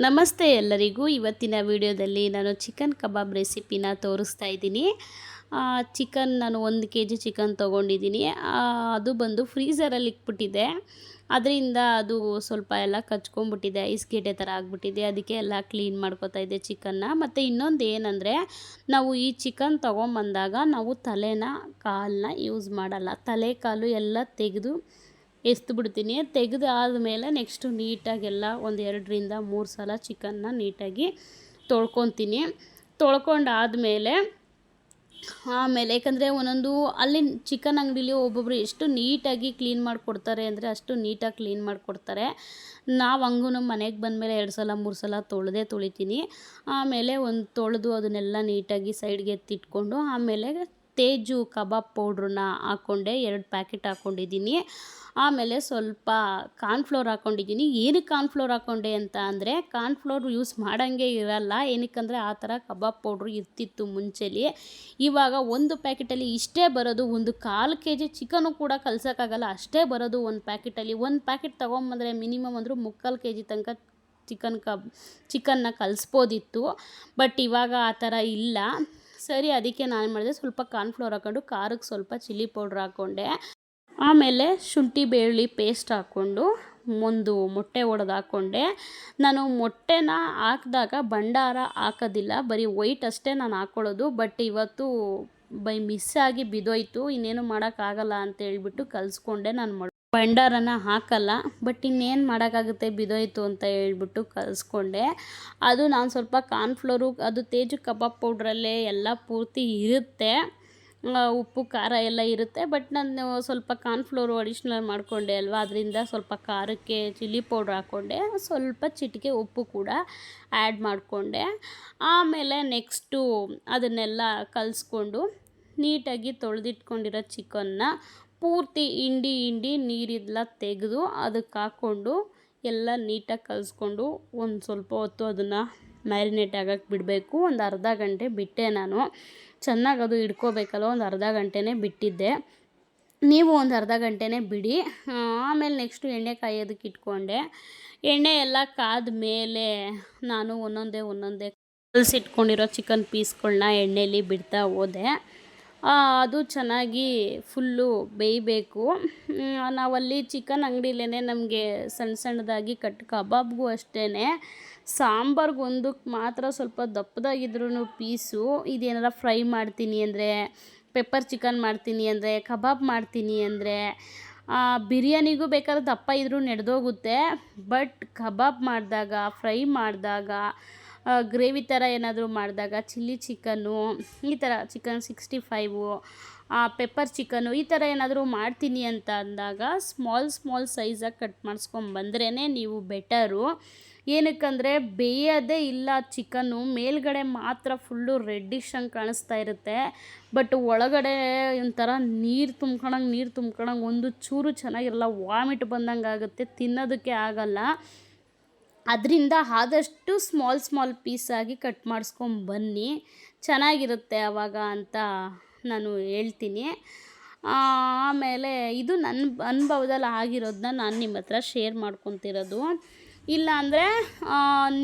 ನಮಸ್ತೆ ಎಲ್ಲರಿಗೂ. ಇವತ್ತಿನ ವಿಡಿಯೋದಲ್ಲಿ ನಾನು ಚಿಕನ್ ಕಬಾಬ್ ರೆಸಿಪಿನ ತೋರಿಸ್ತಾ ಇದ್ದೀನಿ. ಚಿಕನ್ ನಾನು ಒಂದು ಕೆ ಜಿ ಚಿಕನ್ ತೊಗೊಂಡಿದ್ದೀನಿ. ಅದು ಬಂದು ಫ್ರೀಝರಲ್ಲಿ ಇಕ್ಬಿಟ್ಟಿದೆ ಅದರಿಂದ ಅದು ಸ್ವಲ್ಪ ಎಲ್ಲ ಕಚ್ಕೊಂಡ್ಬಿಟ್ಟಿದೆ ಐಸ್ ಗೆಡ್ಡೆ ಥರ ಆಗಿಬಿಟ್ಟಿದೆ. ಅದಕ್ಕೆ ಎಲ್ಲ ಕ್ಲೀನ್ ಮಾಡ್ಕೋತಾ ಇದ್ದೆ ಚಿಕನ್ನ. ಮತ್ತು ಇನ್ನೊಂದು ಏನಂದರೆ, ನಾವು ಈ ಚಿಕನ್ ತೊಗೊಂಬಂದಾಗ ನಾವು ತಲೆನ ಕಾಲನ್ನ ಯೂಸ್ ಮಾಡಲ್ಲ. ತಲೆ ಕಾಲು ಎಲ್ಲ ತೆಗೆದು ಎಸ್ದು ಬಿಡ್ತೀನಿ. ತೆಗೆದು ಆದಮೇಲೆ ನೆಕ್ಸ್ಟು ನೀಟಾಗೆಲ್ಲ ಒಂದು ಎರಡರಿಂದ ಮೂರು ಸಲ ಚಿಕನ್ನ ನೀಟಾಗಿ ತೊಳ್ಕೊತೀನಿ. ತೊಳ್ಕೊಂಡಾದಮೇಲೆ ಆಮೇಲೆ ಯಾಕಂದರೆ ಒಂದೊಂದು ಅಲ್ಲಿ ಚಿಕನ್ ಅಂಗಡೀಲಿ ಒಬ್ಬೊಬ್ಬರು ಎಷ್ಟು ನೀಟಾಗಿ ಕ್ಲೀನ್ ಮಾಡಿಕೊಡ್ತಾರೆ ಅಂದರೆ ಅಷ್ಟು ನೀಟಾಗಿ ಕ್ಲೀನ್ ಮಾಡಿಕೊಡ್ತಾರೆ. ನಾವು ಹಂಗೂ ಮನೆಗೆ ಬಂದಮೇಲೆ ಎರಡು ಸಲ, ಮೂರು ಸಲ ತೊಳೆದೇ ತೊಳಿತೀನಿ. ಆಮೇಲೆ ಒಂದು ತೊಳೆದು ಅದನ್ನೆಲ್ಲ ನೀಟಾಗಿ ಸೈಡ್ಗೆ ಎತ್ತಿಟ್ಕೊಂಡು ಆಮೇಲೆ ತೇಜು ಕಬಾಬ್ ಪೌಡ್ರನ್ನ ಹಾಕ್ಕೊಂಡೆ ಎರಡು ಪ್ಯಾಕೆಟ್ ಹಾಕ್ಕೊಂಡಿದ್ದೀನಿ ಆಮೇಲೆ ಸ್ವಲ್ಪ ಕಾರ್ನ್ಫ್ಲೋರ್ ಹಾಕ್ಕೊಂಡಿದ್ದೀನಿ ಏನಕ್ಕೆ ಕಾರ್ನ್ಫ್ಲೋರ್ ಹಾಕ್ಕೊಂಡೆ ಅಂತ ಅಂದರೆ, ಕಾರ್ನ್ಫ್ಲೋರ್ ಯೂಸ್ ಮಾಡೋಂಗೆ ಇರಲ್ಲ. ಏನಕ್ಕಂದರೆ, ಆ ಥರ ಕಬಾಬ್ ಪೌಡ್ರು ಇರ್ತಿತ್ತು ಮುಂಚೆಲಿ. ಇವಾಗ ಒಂದು ಪ್ಯಾಕೆಟಲ್ಲಿ ಇಷ್ಟೇ ಬರೋದು ಒಂದು ಕಾಲು ಕೆ ಜಿ ಚಿಕನು ಕೂಡ ಕಲ್ಸೋಕ್ಕಾಗಲ್ಲ. ಅಷ್ಟೇ ಬರೋದು ಒಂದು ಪ್ಯಾಕೆಟಲ್ಲಿ. ಒಂದು ಪ್ಯಾಕೆಟ್ ತೊಗೊಂಬಂದರೆ ಮಿನಿಮಮ್ ಅಂದರೂ ಮುಕ್ಕಾಲು ಕೆ ಜಿ ತನಕ ಚಿಕನ್ ಕಬ್ ಚಿಕನ್ನ ಕಲಿಸ್ಬೋದಿತ್ತು. ಬಟ್ ಇವಾಗ ಆ ಥರ ಇಲ್ಲ. ಸರಿ ಅದಕ್ಕೆ ನಾನು ಮಾಡಿದೆ. ಸ್ವಲ್ಪ ಕಾರ್ನ್ಫ್ಲೋರ್ ಹಾಕ್ಕೊಂಡು ಖಾರಕ್ಕೆ ಸ್ವಲ್ಪ ಚಿಲ್ಲಿ ಪೌಡ್ರ್ ಹಾಕ್ಕೊಂಡೆ. ಆಮೇಲೆ ಶುಂಠಿ, ಬೆಳ್ಳುಳ್ಳಿ ಪೇಸ್ಟ್ ಹಾಕ್ಕೊಂಡು ಒಂದು ಮೊಟ್ಟೆ ಒಡೆದು ಹಾಕ್ಕೊಂಡೆ. ನಾನು ಮೊಟ್ಟೆನ ಹಾಕಿದಾಗ ಭಂಡಾರ ಹಾಕೋದಿಲ್ಲ. ಬರೀ ವೈಟ್ ಅಷ್ಟೇ ನಾನು ಹಾಕ್ಕೊಳ್ಳೋದು ಬಟ್ ಇವತ್ತು ಬೈ ಮಿಸ್ ಆಗಿ ಬಿದ್ದೋಯ್ತು. ಇನ್ನೇನು ಮಾಡೋಕ್ಕಾಗಲ್ಲ ಅಂತ ಹೇಳ್ಬಿಟ್ಟು ಕಲಿಸ್ಕೊಂಡೆ ನಾನು ಭಂಡಾರನ ಹಾಕಲ್ಲ ಬಟ್ ಇನ್ನೇನು ಮಾಡೋಕ್ಕಾಗುತ್ತೆ? ಬಿದೋಯ್ತು ಅಂತ ಹೇಳ್ಬಿಟ್ಟು ಕಲಿಸ್ಕೊಂಡೆ. ಅದು ನಾನು ಸ್ವಲ್ಪ ಕಾರ್ನ್ಫ್ಲೋರು, ಅದು ತೇಜು ಕಬಾಬ್ ಪೌಡ್ರಲ್ಲೇ ಎಲ್ಲ ಪೂರ್ತಿ ಇರುತ್ತೆ. ಉಪ್ಪು, ಖಾರ ಎಲ್ಲ ಇರುತ್ತೆ ಬಟ್ ನಾನು ಸ್ವಲ್ಪ ಕಾರ್ನ್ಫ್ಲೋರು ಅಡಿಷ್ನಲ್ ಮಾಡಿಕೊಂಡೆ ಅಲ್ವಾ? ಅದರಿಂದ ಸ್ವಲ್ಪ ಖಾರಕ್ಕೆ ಚಿಲ್ಲಿ ಪೌಡ್ರ್ ಹಾಕ್ಕೊಂಡೆ ಸ್ವಲ್ಪ ಚಿಟಿಕೆ ಉಪ್ಪು ಕೂಡ ಆ್ಯಡ್ ಮಾಡಿಕೊಂಡೆ. ಆಮೇಲೆ ನೆಕ್ಸ್ಟು ಅದನ್ನೆಲ್ಲ ಕಲಿಸ್ಕೊಂಡು, ನೀಟಾಗಿ ತೊಳೆದಿಟ್ಕೊಂಡಿರೋ ಚಿಕನ್ನ ಪೂರ್ತಿ ಹಿಂಡಿ ಹಿಂಡಿ ನೀರೆಲ್ಲ ತೆಗೆದು ಅದಕ್ಕೆ ಹಾಕ್ಕೊಂಡು ಎಲ್ಲ ನೀಟಾಗಿ ಕಲಿಸ್ಕೊಂಡು ಒಂದು ಸ್ವಲ್ಪ ಹೊತ್ತು ಅದನ್ನು ಮ್ಯಾರಿನೇಟ್ ಆಗಕ್ಕೆ ಬಿಡಬೇಕು. ಒಂದು ಅರ್ಧ ಗಂಟೆ ಬಿಟ್ಟೆ ನಾನು. ಚೆನ್ನಾಗಿ ಅದು ಹಿಡ್ಕೋಬೇಕಲ್ಲ ಒಂದು ಅರ್ಧ ಗಂಟೆನೇ ಬಿಟ್ಟಿದ್ದೆ. ನೀವು ಒಂದು ಅರ್ಧ ಗಂಟೆನೇ ಬಿಡಿ. ಆಮೇಲೆ ನೆಕ್ಸ್ಟು ಎಣ್ಣೆ ಕಾಯೋದಕ್ಕೆ ಇಟ್ಕೊಂಡೆ. ಎಣ್ಣೆ ಎಲ್ಲ ಕಾದ ಮೇಲೆ ನಾನು ಒಂದೊಂದೇ ಒಂದೊಂದೇ ಕಲಸಿಟ್ಕೊಂಡಿರೋ ಚಿಕನ್ ಪೀಸ್ಗಳನ್ನ ಎಣ್ಣೆಯಲ್ಲಿ ಬಿಡ್ತಾ ಹೋದೆ. ಅದು ಚೆನ್ನಾಗಿ ಫುಲ್ಲು ಬೇಯಬೇಕು. ನಾವಲ್ಲಿ ಚಿಕನ್ ಅಂಗಡಿಲೇ ನಮಗೆ ಸಣ್ಣ ಸಣ್ಣದಾಗಿ ಕಟ್ ಕಬಾಬ್ಗೂ ಅಷ್ಟೇ ಸಾಂಬಾರ್ಗೊಂದಕ್ಕೆ ಮಾತ್ರ ಸ್ವಲ್ಪ ದಪ್ಪದಾಗಿದ್ರೂ ಪೀಸು. ಇದೇನಾರ ಫ್ರೈ ಮಾಡ್ತೀನಿ ಅಂದರೆ, ಪೆಪ್ಪರ್ ಚಿಕನ್ ಮಾಡ್ತೀನಿ ಅಂದರೆ, ಕಬಾಬ್ ಮಾಡ್ತೀನಿ ಅಂದರೆ ಬಿರಿಯಾನಿಗೂ ಬೇಕಾದ್ರೆ ದಪ್ಪ ಇದ್ರೂ ನಡೆದೋಗುತ್ತೆ. ಬಟ್ ಕಬಾಬ್ ಮಾಡಿದಾಗ, ಫ್ರೈ ಮಾಡಿದಾಗ ಗ್ರೇವಿ ಥರ ಏನಾದರೂ ಮಾಡಿದಾಗ, ಚಿಲ್ಲಿ ಚಿಕನ್ನು, ಈ ಥರ chicken sixty five pepper chicken ಈ ಥರ ಏನಾದರೂ ಮಾಡ್ತೀನಿ ಅಂತ ಅಂದಾಗ, ಸ್ಮಾಲ್ ಸ್ಮಾಲ್ ಸೈಜಾಗಿ ಕಟ್ ಮಾಡಿಸ್ಕೊಂಬಂದ್ರೇ ನೀವು ಬೆಟರು. ಏನಕ್ಕಂದರೆ, ಬೇಯೋದೇ ಇಲ್ಲ ಚಿಕನ್ನು, ಮೇಲ್ಗಡೆ ಮಾತ್ರ ಫುಲ್ಲು ರೆಡ್ಡಿಶ್ ಹಂಗೆ ಕಾಣಿಸ್ತಾ ಇರುತ್ತೆ. ಬಟ್ ಒಳಗಡೆ ಒಂಥರ ನೀರು ತುಂಬ್ಕೊಳಂಗೆ ನೀರು ತುಂಬ್ಕೊಳಂಗೆ ಒಂದು ಚೂರು ಚೆನ್ನಾಗಿರಲ್ಲ ವಾಮಿಟ್ ಬಂದಂಗೆ ಆಗುತ್ತೆ ತಿನ್ನೋದಕ್ಕೆ ಆಗಲ್ಲ. ಅದರಿಂದ ಆದಷ್ಟು ಸ್ಮಾಲ್ ಸ್ಮಾಲ್ ಪೀಸಾಗಿ ಕಟ್ ಮಾಡಿಸ್ಕೊಂಬನ್ನಿ ಚೆನ್ನಾಗಿರುತ್ತೆ ಆವಾಗ ಅಂತ ನಾನು ಹೇಳ್ತೀನಿ. ಆಮೇಲೆ ಇದು ನನ್ನ ಅನುಭವದಲ್ಲಿ ಆಗಿರೋದನ್ನ ನಾನು ನಿಮ್ಮ ಹತ್ರ ಶೇರ್ ಮಾಡ್ಕೊತಿರೋದು. ಇಲ್ಲ ಅಂದರೆ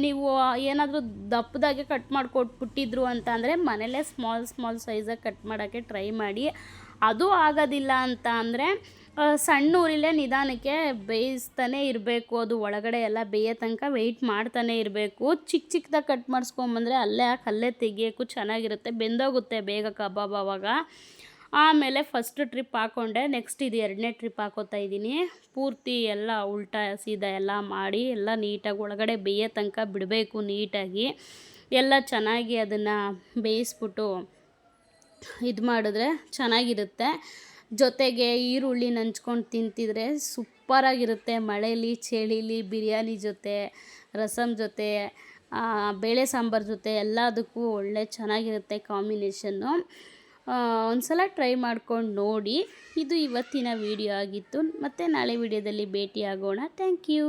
ನೀವು ಏನಾದರೂ ದಪ್ಪದಾಗೆ ಕಟ್ ಮಾಡಿಕೊಟ್ಬಿಟ್ಟಿದ್ರು ಅಂತ ಅಂದರೆ ಮನೇಲೇ ಸ್ಮಾಲ್ ಸ್ಮಾಲ್ ಸೈಜಾಗಿ ಕಟ್ ಮಾಡೋಕ್ಕೆ ಟ್ರೈ ಮಾಡಿ. ಅದು ಆಗೋದಿಲ್ಲ ಅಂತ ಅಂದರೆ ಸಣ್ಣ ಊರಿಲ್ಲೇ ನಿಧಾನಕ್ಕೆ ಬೇಯಿಸ್ತಾನೆ ಇರಬೇಕು. ಅದು ಒಳಗಡೆ ಎಲ್ಲ ಬೇಯೋ ತನಕ ವೆಯ್ಟ್ ಮಾಡ್ತಾನೆ ಇರಬೇಕು. ಚಿಕ್ಕ ಚಿಕ್ಕದಾಗಿ ಕಟ್ ಮಾಡಿಸ್ಕೊಂಬಂದರೆ ಅಲ್ಲೇ ಹಾಕಿ, ಅಲ್ಲೇ ತೆಗಿಯೋಕ್ಕೂ ಚೆನ್ನಾಗಿರುತ್ತೆ. ಬೆಂದೋಗುತ್ತೆ ಬೇಗ ಕಬಾಬ್ ಆವಾಗ. ಆಮೇಲೆ ಫಸ್ಟ್ ಟ್ರಿಪ್ ಹಾಕ್ಕೊಂಡೆ ನೆಕ್ಸ್ಟ್ ಇದು ಎರಡನೇ ಟ್ರಿಪ್ ಹಾಕೋತಾ ಇದ್ದೀನಿ. ಪೂರ್ತಿ ಎಲ್ಲ ಉಲ್ಟಾ ಸೀದಾ ಎಲ್ಲ ಮಾಡಿ ಎಲ್ಲ ನೀಟಾಗಿ ಒಳಗಡೆ ಬೇಯೋ ತನಕ ಬಿಡಬೇಕು ನೀಟಾಗಿ. ಎಲ್ಲ ಚೆನ್ನಾಗಿ ಅದನ್ನು ಬೇಯಿಸ್ಬಿಟ್ಟು ಇದು ಮಾಡಿದ್ರೆ ಚೆನ್ನಾಗಿರುತ್ತೆ. ಜೊತೆಗೆ ಈರುಳ್ಳಿ ನಂಚ್ಕೊಂಡು ತಿಂತಿದ್ರೆ ಸೂಪರಾಗಿರುತ್ತೆ. ಮಳೇಲಿ, ಚಳಿಲಿ, ಬಿರಿಯಾನಿ ಜೊತೆ ರಸಮ್ ಜೊತೆ ಬೇಳೆ ಸಾಂಬಾರು ಜೊತೆ ಎಲ್ಲದಕ್ಕೂ ಒಳ್ಳೆ ಚೆನ್ನಾಗಿರುತ್ತೆ ಕಾಂಬಿನೇಷನ್ನು. ಒಂದು ಸಲ ಟ್ರೈ ಮಾಡ್ಕೊಂಡು ನೋಡಿ. ಇದು ಇವತ್ತಿನ ವಿಡಿಯೋ ಆಗಿತ್ತು. ಮತ್ತು ನಾಳೆ ವಿಡಿಯೋದಲ್ಲಿ ಭೇಟಿ ಆಗೋಣ ಥ್ಯಾಂಕ್ ಯು.